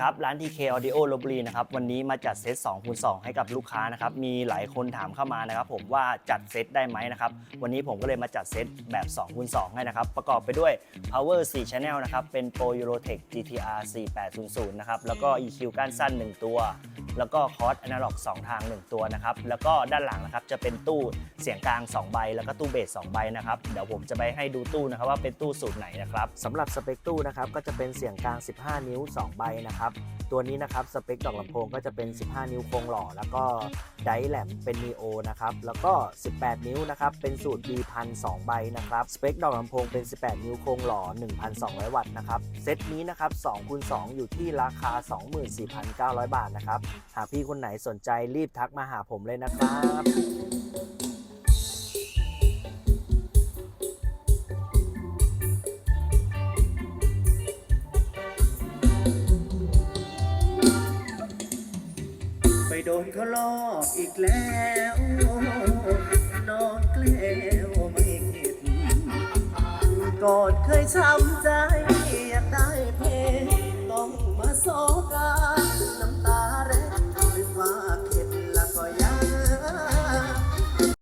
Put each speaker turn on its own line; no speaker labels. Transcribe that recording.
ครับร้าน TK Audio ลบบุรีนะครับวันนี้มาจัดเซต2คูณ2ให้กับลูกค้านะครับมีหลายคนถามเข้ามานะครับผมว่าจัดเซตได้ไหมนะครับวันนี้ผมก็เลยมาจัดเซตแบบ2คูณ2ให้นะครับประกอบไปด้วย Power 4 Channel นะครับเป็น Pro Eurotech GTR 4800นะครับแล้วก็ EQ ก้านสั้น 1 ตัว แล้วก็คอร์สอนาล็อก2ทาง 1 ตัวนะครับ แล้วก็ด้านหลังนะครับจะเป็นตู้เสียงกลาง 2 ใบ แล้วก็ตู้เบส2ใบนะครับ เดี๋ยวผมจะไปให้ดูตู้นะครับว่าเป็นตู้สูตรไหนนะครับสำหรับสเปคตู้นะครับก็จะเป็นเสียงกลาง 15 นิ้ว 2 ใบนะครับ ตัวนี้นะครับสเปคดอกลำโพงก็จะเป็น 15 นิ้วโครงหล่อ แล้วก็ไดร์แหลมเป็นนีโอนะครับ แล้วก็ 18 นิ้วนะครับเป็นสูตร B พัน2ใบนะครับ สเปคดอกลำโพงเป็น 18 นิ้วโครงหล่อ 1,200 วัตต์นะครับ เซตนี้นะครับ2คูณ2อยู่ที่ราคา 24,900 บาทนะครับหากพี่คนไหนสนใจรีบทักมาหาผมเลยนะครับ
ไปโดนเขาลอกอีกแล้วนอนเกล้วไม่คิดก่อนเคยช้ำใจ